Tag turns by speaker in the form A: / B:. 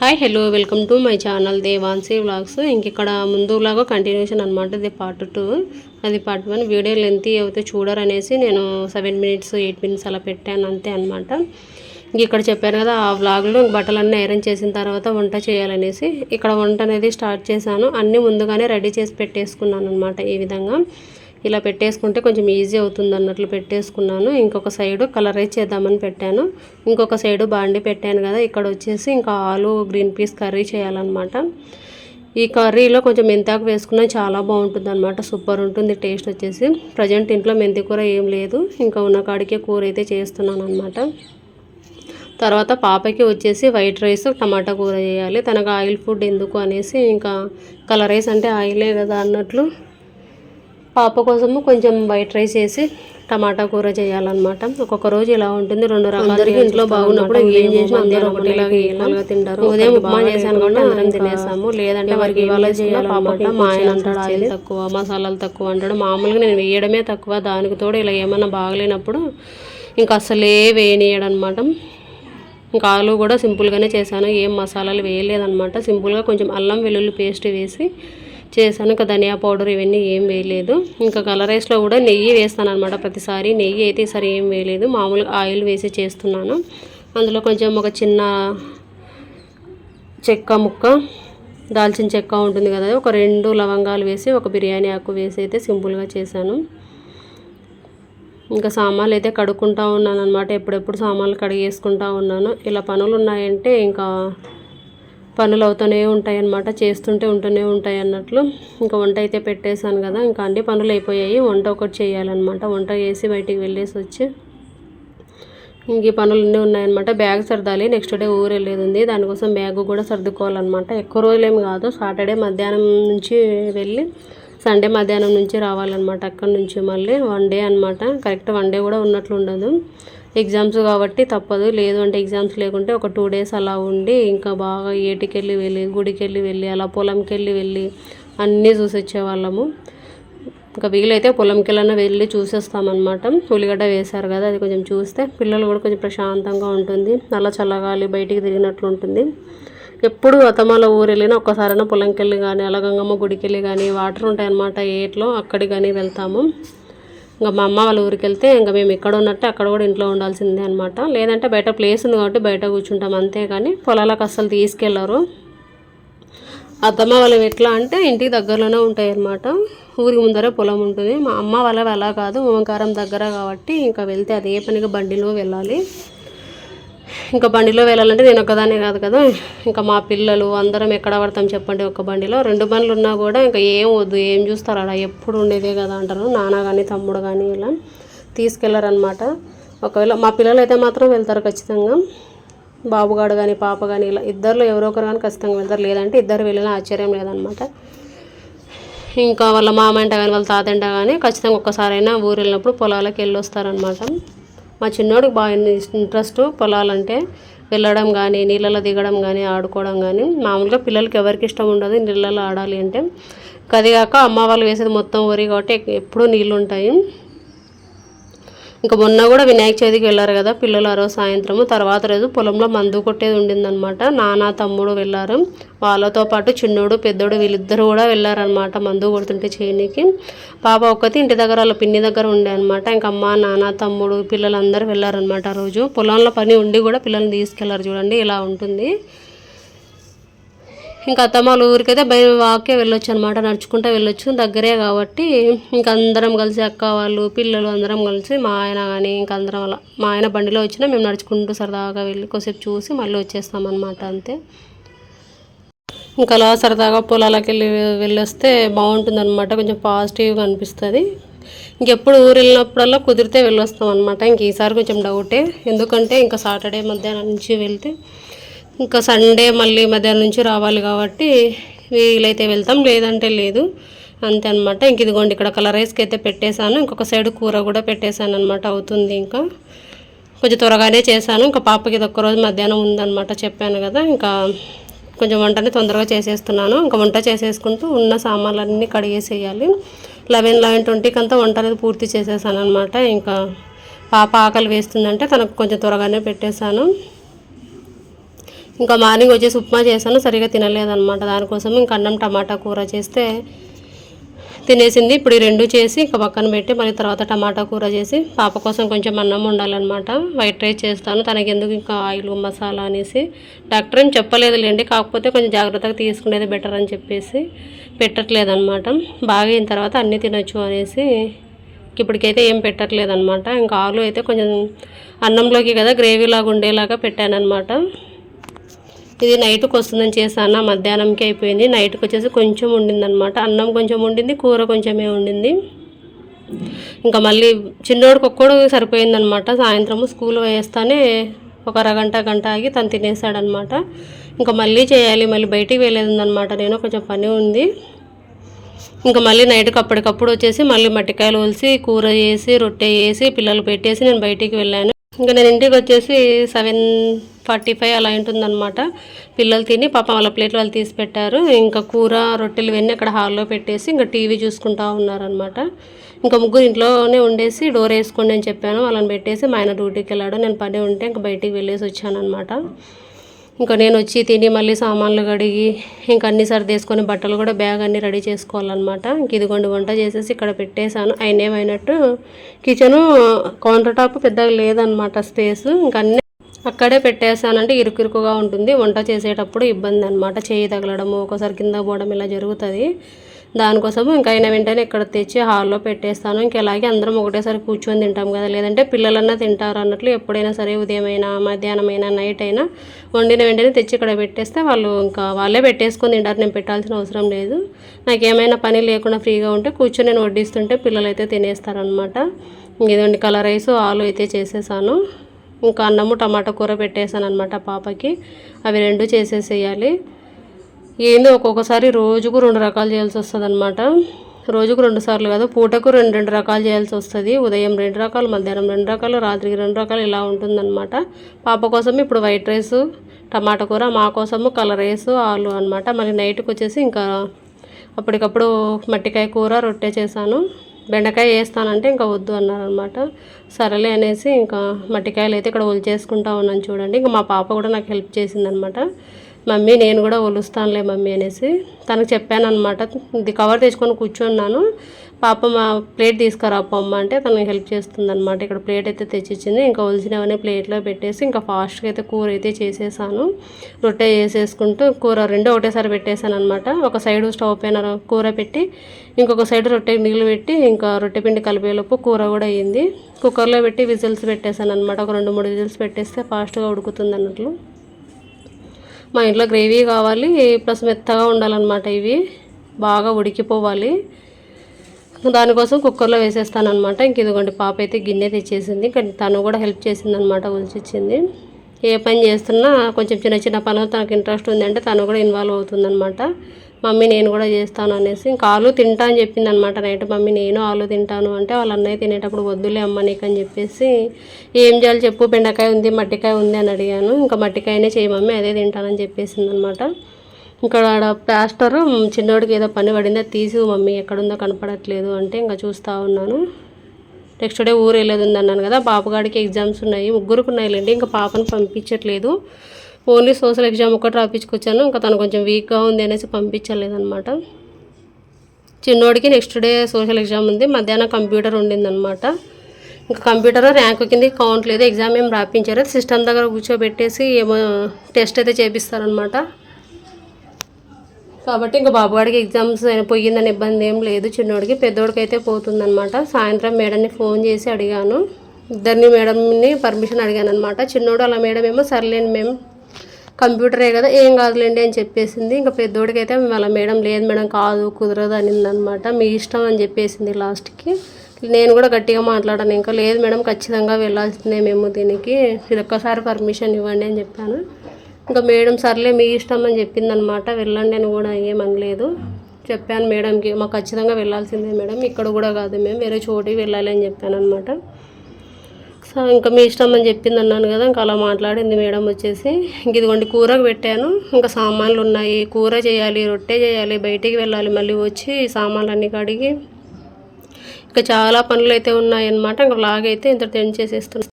A: Hi hello welcome to my channel Devansi vlogs ఇంక ఇక్కడ ముందులాగా కంటిన్యూషన్ అనమాట ఇది పార్ట్ టూ అది పార్ట్ వన్ వీడియో లెంత్ అయితే చూడరనేసి నేను సెవెన్ మినిట్స్ ఎయిట్ మినిట్స్ అలా పెట్టాను అంతే అనమాట ఇంక ఇక్కడ చెప్పాను కదా ఆ వ్లాగ్లో బట్టలన్నీ ఐరన్ చేసిన తర్వాత వంట చేయాలనేసి. ఇక్కడ వంట అనేది స్టార్ట్ చేశాను. అన్నీ ముందుగానే రెడీ చేసి పెట్టేసుకున్నాను అనమాట ఈ విధంగా. ఇలా పెట్టేసుకుంటే కొంచెం ఈజీ అవుతుంది అన్నట్లు పెట్టేసుకున్నాను. ఇంకొక సైడు కలరైజ్ చేద్దామని పెట్టాను. ఇంకొక సైడు బాండి పెట్టాను కదా ఇక్కడ వచ్చేసి ఇంకా ఆలు గ్రీన్ పీస్ కర్రీ చేయాలన్నమాట. ఈ కర్రీలో కొంచెం మెంతాకు వేసుకున్నా చాలా బాగుంటుంది అనమాట సూపర్ ఉంటుంది టేస్ట్ వచ్చేసి. ప్రజెంట్ ఇంట్లో మెంతి కూర ఏం లేదు ఇంకా ఉన్న కాడికే కూర అయితే చేస్తున్నాను అనమాట తర్వాత పాపకి వచ్చేసి వైట్ రైస్ టమాటా కూర చేయాలి. తనకు ఆయిల్ ఫుడ్ ఎందుకు అనేసి ఇంకా కలర్ రైస్ అంటే ఆయిలే కదా అన్నట్లు పాప కోసము కొంచెం వైట్ రైస్ వేసి టమాటా కూర చేయాలన్నమాట. ఒక్కొక్క రోజు ఇలా ఉంటుంది. రెండు రకాలకి ఇంట్లో బాగున్నప్పుడు ఏం చేసినా అందరూ ఒకటిలాగా ఈలాగా తింటారు ఉదయం ఉప్మా చేశాను కాబట్టి అందరం తినేసాము. లేదంటే వారికి ఇవాళ చేయాలి పాప మా ఆయన అంటాడు ఆయిల్ తక్కువ మసాలాలు తక్కువ అంటాడు. మామూలుగా నేను వేయడమే తక్కువ. దానికి తోడు ఇలా ఏమన్నా బాగలేనప్పుడు ఇంకా అసలే వేయనీయడనమాట ఇంకా ఆలు కూడా సింపుల్గానే చేశాను. ఏం మసాలాలు వేయలేదన్నమాట. సింపుల్గా కొంచెం అల్లం వెల్లుల్లి పేస్ట్ వేసి చేశాను ఇంకా ధనియా పౌడర్ ఇవన్నీ ఏం వేయలేదు. ఇంకా కలర్ రైస్లో కూడా నెయ్యి వేస్తాను అనమాట ప్రతిసారి. నెయ్యి అయితే ఈసారి ఏం వేయలేదు. మామూలుగా ఆయిల్ వేసి చేస్తున్నాను. అందులో కొంచెం ఒక చిన్న చెక్క ముక్క దాల్చిన చెక్క ఉంటుంది కదా ఒక రెండు లవంగాలు వేసి ఒక బిర్యానీ ఆకు వేసి అయితే సింపుల్గా చేశాను. ఇంకా సామాన్లు అయితే కడుక్కుంటా ఉన్నాను అనమాట ఎప్పుడెప్పుడు సామాన్లు కడిగేసుకుంటా ఉన్నాను. ఇలా పనులు ఉన్నాయంటే ఇంకా పనులు అవుతూనే ఉంటాయి అన్నమాట చేస్తుంటే ఉంటూనే ఉంటాయి అన్నట్లు. ఇంకా వంట అయితే పెట్టేశాను కదా ఇంకా అన్ని పనులు అయిపోయాయి. వంట ఒకటి చేయాలన్నమాట. వంట చేసి బయటికి వెళ్ళేసి వచ్చి ఇంక ఈ పనులు అన్నీ ఉన్నాయన్నమాట. బ్యాగ్ సర్దాలి నెక్స్ట్ డే ఊరు వెళ్ళేది ఉంది దానికోసం బ్యాగ్ కూడా సర్దుకోవాలన్నమాట. ఎక్కువ రోజులేమి కాదు సాటర్డే మధ్యాహ్నం నుంచి వెళ్ళి సండే మధ్యాహ్నం నుంచి రావాలన్నమాట. అక్కడ నుంచి మళ్ళీ వన్ డే అనమాట కరెక్ట్ వన్ డే కూడా ఉన్నట్లు ఉండదు. ఎగ్జామ్స్ కాబట్టి తప్పదు. లేదు అంటే ఎగ్జామ్స్ లేకుంటే ఒక టూ డేస్ అలా ఉండి ఇంకా బాగా ఏటికెళ్ళి వెళ్ళి గుడికి వెళ్ళి వెళ్ళి అలా పొలంకి వెళ్ళి వెళ్ళి అన్నీ చూసి వచ్చేవాళ్ళము ఇంకా వీలైతే పొలంకి వెళ్ళినా వెళ్ళి చూసేస్తామన్నమాట. ఉల్లిగడ్డ వేశారు కదా అది కొంచెం చూస్తే పిల్లలు కూడా కొంచెం ప్రశాంతంగా ఉంటుంది. అలా చల్లగాలి బయటికి తిరిగినట్లు ఉంటుంది. ఎప్పుడు అతమాల ఊరు వెళ్ళినా ఒక్కసారైనా పొలంకి వెళ్ళి కానీ అలా గంగమ్మ గుడికి వెళ్ళి కానీ వాటర్ ఉంటాయన్నమాట ఏట్లో అక్కడికి కానీ వెళ్తాము. ఇంకా మా అమ్మ వాళ్ళ ఊరికి వెళ్తే ఇంకా మేము ఎక్కడ ఉన్నట్టు అక్కడ కూడా ఇంట్లో ఉండాల్సిందే అనమాట లేదంటే బయట ప్లేస్ ఉంది కాబట్టి బయట కూర్చుంటాం అంతే కానీ పొలాలకు అస్సలు తీసుకెళ్ళరు. అత్తమ్మ వాళ్ళవి ఎట్లా అంటే ఇంటికి దగ్గరలోనే ఉంటాయి అన్నమాట. ఊరికి ముందరే పొలం ఉంటుంది. మా అమ్మ వాళ్ళవి అలా కాదు. ఓంకారం దగ్గర కాబట్టి ఇంకా వెళ్తే అదే పనిగా బండిలో వెళ్ళాలి. ఇంకా బండిలో వెళ్ళాలంటే నేను ఒక్కదానే కాదు కదా. ఇంకా మా పిల్లలు అందరం ఎక్కడ పడతాం చెప్పండి ఒక బండిలో. రెండు బండ్లు ఉన్నా కూడా ఇంకా ఏం వద్దు ఏం చూస్తారు అలా ఎప్పుడు ఉండేదే కదా అంటారు. నాన్న కానీ తమ్ముడు కానీ ఇలా తీసుకెళ్ళరనమాట ఒకవేళ మా పిల్లలు అయితే మాత్రం వెళ్తారు ఖచ్చితంగా. బాబుగాడు కానీ పాప కానీ ఇలా ఇద్దరు ఎవరో ఒకరు కానీ ఖచ్చితంగా వెళ్తారు. లేదంటే ఇద్దరు వెళ్ళినా ఆశ్చర్యం లేదనమాట ఇంకా వాళ్ళ మామ అంట కానీ వాళ్ళ తాతంట కానీ ఖచ్చితంగా ఒక్కసారైనా ఊరు వెళ్ళినప్పుడు పొలాలకు వెళ్ళి వస్తారనమాట మా చిన్నోడికి బాగా ఇంట్రెస్ట్ పొలాలంటే వెళ్ళడం కానీ నీళ్ళలో దిగడం కానీ ఆడుకోవడం కానీ మామూలుగా పిల్లలకి ఎవరికి ఇష్టం ఉండదు నీళ్ళలో ఆడాలి అంటే. కదిగాక అమ్మ వాళ్ళు వేసేది మొత్తం వరి కాబట్టి ఎప్పుడూ నీళ్ళు ఉంటాయి. ఇంకా మొన్న కూడా వినాయక చవితికి వెళ్ళారు కదా పిల్లలు ఆ రోజు సాయంత్రము. తర్వాత రోజు పొలంలో మందు కొట్టేది ఉండిందనమాట నాన్న తమ్ముడు వెళ్ళారు. వాళ్ళతో పాటు చిన్నోడు పెద్దోడు వీళ్ళిద్దరు కూడా వెళ్ళారనమాట మందు కొడుతుంటే చేయనికి. పాప ఒక్కతి ఇంటి దగ్గర వాళ్ళ పిన్ని దగ్గర ఉండే అనమాట ఇంకా అమ్మ నాన్న తమ్ముడు పిల్లలందరూ వెళ్ళారనమాట ఆ రోజు. పొలంలో పని ఉండి కూడా పిల్లల్ని తీసుకెళ్ళారు చూడండి ఇలా ఉంటుంది. ఇంకా అత్తమ్మ ఊరికైతే బయ వాకే వెళ్ళొచ్చు అనమాట నడుచుకుంటూ వెళ్ళొచ్చు. దగ్గరే కాబట్టి ఇంకా అందరం కలిసి అక్క వాళ్ళు పిల్లలు అందరం కలిసి మా ఆయన కానీ ఇంకా అందరం అలా మా ఆయన బండిలో వచ్చినా మేము నడుచుకుంటూ సరదాగా వెళ్ళి కొద్దిసేపు చూసి మళ్ళీ వచ్చేస్తామన్నమాట అంతే. ఇంకా అలా సరదాగా పొలాలకు వెళ్ళి వెళ్ళొస్తే బాగుంటుంది అనమాట కొంచెం పాజిటివ్గా అనిపిస్తుంది. ఇంకెప్పుడు ఊరు వెళ్ళినప్పుడల్లా కుదిరితే వెళ్ళొస్తాం అనమాట ఇంక ఈసారి కొంచెం డౌటే. ఎందుకంటే ఇంకా సాటర్డే మధ్యాహ్నం నుంచి వెళ్తే ఇంకా సండే మళ్ళీ మధ్యాహ్నం నుంచి రావాలి కాబట్టి వీలైతే వెళ్తాం లేదంటే లేదు. అంతే అనమాట ఇంక ఇదిగోండి ఇక్కడ కలర్ రైస్కి అయితే పెట్టేశాను. ఇంకొక సైడ్ కూర కూడా పెట్టేశాను అనమాట అవుతుంది ఇంకా. కొంచెం త్వరగానే చేశాను. ఇంకా పాపకి ఇది ఒక్కరోజు మధ్యాహ్నం ఉందన్నమాట చెప్పాను కదా. ఇంకా కొంచెం వంటని తొందరగా చేసేస్తున్నాను. ఇంకా వంట చేసేసుకుంటూ ఉన్న సామాన్లన్నీ కడిగేసేయాలి. లెవెన్ లెవెన్ ట్వంటీకి అంతా వంట అనేది పూర్తి చేసేసాను అనమాట ఇంకా పాప ఆకలి వేస్తుందంటే తనకు కొంచెం త్వరగానే పెట్టేశాను. ఇంకా మార్నింగ్ వచ్చేసి ఉప్మా చేశాను సరిగా తినలేదన్నమాట. దానికోసం ఇంకా అన్నం టమాటా కూర చేస్తే తినేసింది. ఇప్పుడు ఈ రెండు చేసి ఇంకా పక్కన పెట్టి మళ్ళీ తర్వాత టమాటా కూర చేసి పాప కోసం కొంచెం అన్నం ఉండాలన్నమాట వైట్ రైస్ చేస్తాను. తనకి ఎందుకు ఇంకా ఆయిల్ మసాలా అనేసి డాక్టర్ ఏం చెప్పలేదులేండి. కాకపోతే కొంచెం జాగ్రత్తగా తీసుకునేది బెటర్ అని చెప్పేసి పెట్టట్లేదు అనమాట బాగా అయిన తర్వాత అన్నీ తినొచ్చు అనేసి ఇప్పటికైతే ఏం పెట్టట్లేదు అనమాట ఇంకా ఆలు అయితే కొంచెం అన్నంలోకి కదా గ్రేవీ లాగా ఉండేలాగా పెట్టానమాట ఇది నైట్కి వస్తుందని చేశాను మధ్యాహ్నంకి అయిపోయింది. నైట్కి వచ్చేసి కొంచెం ఉండిందనమాట అన్నం కొంచెం ఉండింది కూర కొంచెమే ఉండింది. ఇంకా మళ్ళీ చిన్నోడికి ఒక్కడు సరిపోయిందనమాట సాయంత్రము స్కూల్ వేస్తానే ఒక అరగంట గంట ఆగి తను తినేసాడనమాట ఇంకా మళ్ళీ చేయాలి మళ్ళీ బయటికి వెళ్ళేదిందనమాట నేను కొంచెం పని ఉంది. ఇంకా మళ్ళీ నైట్కి అప్పటికప్పుడు వచ్చేసి మళ్ళీ మట్టికాయలు ఒలిసి కూర చేసి రొట్టె వేసి పిల్లలు పెట్టేసి నేను బయటికి వెళ్ళాను. ఇంకా నేను ఇంటికి వచ్చేసి సెవెన్ ఫార్టీ ఫైవ్ అలా ఉంటుందన్నమాట. పిల్లలు తిని పాప వాళ్ళ ప్లేట్లు వాళ్ళు తీసి పెట్టారు. ఇంకా కూర రొట్టెలు ఇవన్నీ అక్కడ హాల్లో పెట్టేసి ఇంకా టీవీ చూసుకుంటా ఉన్నారనమాట ఇంకా ముగ్గురు ఇంట్లోనే ఉండేసి డోర్ వేసుకోండి అని చెప్పాను. వాళ్ళని పెట్టేసి మా ఆయన డ్యూటీకి వెళ్ళాడు. నేను పని ఉంటే ఇంకా బయటికి వెళ్ళేసి వచ్చాను అనమాట ఇంకా నేను వచ్చి తిని మళ్ళీ సామాన్లు కడిగి ఇంకా అన్ని సర్దేసుకొని బట్టలు కూడా బ్యాగ్ అన్నీ రెడీ చేసుకోవాలన్నమాట. ఇంక ఇదిగోండి వంట చేసేసి ఇక్కడ పెట్టేశాను. ఆయన ఏమైనట్టు కిచెను కౌంటర్ టాప్ పెద్దగా లేదనమాట స్పేస్. ఇంకా అన్నీ అక్కడే పెట్టేసానంటే ఇరుకురుకుగా ఉంటుంది. వంట చేసేటప్పుడు ఇబ్బంది అనమాట చేయి తగలడము ఒకసారి కింద పోవడం ఇలా జరుగుతుంది. దానికోసము ఇంకా అయిన వెంటనే ఇక్కడ తెచ్చి హాల్లో పెట్టేస్తాను. ఇంకా అలాగే అందరం ఒకటేసారి కూర్చొని తింటాం కదా. లేదంటే పిల్లలన్నా తింటారు అన్నట్లు ఎప్పుడైనా సరే ఉదయమైనా మధ్యాహ్నమైనా నైట్ అయినా వండిన వెంటనే తెచ్చి ఇక్కడ పెట్టేస్తే వాళ్ళు ఇంకా వాళ్ళే పెట్టేసుకొని తింటారు. నేను పెట్టాల్సిన అవసరం లేదు. నాకు ఏమైనా పని లేకుండా ఫ్రీగా ఉంటే కూర్చొని నేను వడ్డిస్తుంటే పిల్లలు అయితే తినేస్తారనమాట ఇదండి కలర్ రైస్ ఆలు అయితే చేసేసాను. ఇంకా అన్నము టమాటా కూర పెట్టేశాను అనమాట పాపకి. అవి రెండు చేసేసేయాలి. ఏందో ఒక్కొక్కసారి రోజుకు రెండు రకాలు చేయాల్సి వస్తుంది అనమాట రోజుకు రెండు సార్లు కాదు పూటకు రెండు రెండు రకాలు చేయాల్సి వస్తుంది. ఉదయం రెండు రకాలు మధ్యాహ్నం రెండు రకాలు రాత్రికి రెండు రకాలు ఇలా ఉంటుందన్నమాట. పాప కోసం ఇప్పుడు వైట్ రైస్ టమాటా కూర మా కోసము కలర్ రైస్ ఆలు అనమాట మళ్ళీ నైట్కి వచ్చేసి ఇంకా అప్పటికప్పుడు మట్టికాయ కూర రొట్టె చేశాను. బెండకాయ వేస్తానంటే ఇంకా వద్దు అన్నారనమాట. సరేలే అనేసి ఇంకా మట్టికాయలు అయితే ఇక్కడ ఒలిచేసుకుంటా ఉన్నాను చూడండి. ఇంకా మా పాప కూడా నాకు హెల్ప్ చేసిందనమాట. మమ్మీ నేను కూడా ఒలుస్తానులే మమ్మీ అనేసి తనకు చెప్పాను అనమాట ఇది కవర్ తెచ్చుకొని కూర్చున్నాను. పాప మా ప్లేట్ తీసుకురా అమ్మ అంటే తనకి హెల్ప్ చేస్తుందనమాట ఇక్కడ ప్లేట్ అయితే తెచ్చిచ్చింది. ఇంకా ఒలిసినవన్నీ ప్లేట్లో పెట్టేసి ఇంకా ఫాస్ట్గా అయితే కూర అయితే చేసేసాను. రొట్టె చేసేసుకుంటూ కూర రెండో ఒకటేసారి పెట్టేశాను అనమాట ఒక సైడ్ స్టవ్ పైన కూర పెట్టి ఇంకొక సైడ్ రొట్టె నీళ్ళు పెట్టి ఇంకా రొట్టె పిండి కలిపేలోపు కూర కూడా అయ్యింది కుక్కర్లో పెట్టి విజిల్స్ పెట్టేశాను అనమాట ఒక రెండు మూడు విజిల్స్ పెట్టేస్తే ఫాస్ట్గా ఉడుకుతుంది అన్నట్లు. మా ఇంట్లో గ్రేవీ కావాలి ప్లస్ మెత్తగా ఉండాలన్నమాట ఇవి. బాగా ఉడికిపోవాలి. దానికోసం కుక్కర్లో వేసేస్తాను అనమాట ఇంక ఇదిగోండి పాప అయితే గిన్నె తెచ్చేసింది. కానీ తను కూడా హెల్ప్ చేసింది అనమాట ఒలిచిచ్చింది ఏ పని చేస్తున్నా కొంచెం చిన్న చిన్న పనులు తనకు ఇంట్రెస్ట్ ఉందంటే తను కూడా ఇన్వాల్వ్ అవుతుందనమాట మమ్మీ నేను కూడా చేస్తాను అనేసి ఇంకా ఆలు తింటా అని చెప్పింది అనమాట నైట్. మమ్మీ నేను ఆలు తింటాను అంటే వాళ్ళ అన్నయ్య తినేటప్పుడు వద్దులే అమ్మ నీకు అని చెప్పేసి ఏం చేయాలి చెప్పు బెండకాయ ఉంది మట్టికాయ ఉంది అని అడిగాను. ఇంకా మట్టికాయనే చేయి మమ్మీ అదే తింటానని చెప్పేసింది అనమాట ఇక్కడ ప్లాస్టర్ చిన్నోడికి ఏదో పని పడిందో తీసి మమ్మీ ఎక్కడుందో కనపడట్లేదు అంటే ఇంకా చూస్తూ ఉన్నాను. నెక్స్ట్ డే ఊరు వెళ్ళేది ఉంది అన్నాను కదా పాపగాడికి ఎగ్జామ్స్ ఉన్నాయి ముగ్గురికి ఉన్నాయిలేండి ఇంకా పాపను పంపించట్లేదు. ఓన్లీ సోషల్ ఎగ్జామ్ ఒకటి రాపించుకొచ్చాను ఇంకా తను కొంచెం వీక్గా ఉంది అనేసి పంపించలేదన్నమాట. చిన్నోడికి నెక్స్ట్ డే సోషల్ ఎగ్జామ్ ఉంది మధ్యాహ్నం కంప్యూటర్ ఉండిందనమాట ఇంకా కంప్యూటర్ ర్యాంక్ కింద కౌంట్ లేదు ఎగ్జామ్ ఏం రాపించారు సిస్టమ్ దగ్గర కూర్చోబెట్టేసి ఏమో టెస్ట్ అయితే చేపిస్తారనమాట కాబట్టి ఇంకా బాబువాడికి ఎగ్జామ్స్ పోయిందని ఇబ్బంది ఏం లేదు. చిన్నోడికి పెద్దోడికి అయితే పోతుందనమాట సాయంత్రం మేడంని ఫోన్ చేసి అడిగాను. ఇద్దరిని మేడంని పర్మిషన్ అడిగాను అనమాట చిన్నోడు అలా మేడం ఏమో సర్లేండి మేము కంప్యూటరే కదా ఏం కాదులేండి అని చెప్పేసింది. ఇంకా పెద్దోడికి అయితే అలా మేడం లేదు మేడం కాదు కుదరదు అనిందనమాట మీ ఇష్టం అని చెప్పేసింది లాస్ట్కి. నేను కూడా గట్టిగా మాట్లాడాను. ఇంకా లేదు మేడం ఖచ్చితంగా వెళ్ళాల్సిందే మేము దీనికి. ఇది ఒక్కసారి పర్మిషన్ ఇవ్వండి అని చెప్పాను. ఇంకా మేడం సర్లే మీ ఇష్టం అని చెప్పిందనమాట. వెళ్ళండి అని కూడా ఏమనలేదు చెప్పాను మేడంకి మాకు ఖచ్చితంగా వెళ్ళాల్సిందే మేడం. ఇక్కడ కూడా కాదు మేము. వేరే చోటికి వెళ్ళాలి అని చెప్పాను అనమాట సో ఇంకా మీ ఇష్టం అని చెప్పింది అన్నాను కదా ఇంకా అలా మాట్లాడింది మేడం వచ్చేసి. ఇంక ఇదిగోండి కూరకు పెట్టాను. ఇంకా సామాన్లు ఉన్నాయి. కూర చేయాలి రొట్టె చేయాలి బయటికి వెళ్ళాలి మళ్ళీ వచ్చి సామాన్లు అన్నీ కడిగి. ఇంకా చాలా పనులు అయితే ఉన్నాయన్నమాట. ఇంకా లాగైతే ఇంత టెన్ చేసేస్తున్నాను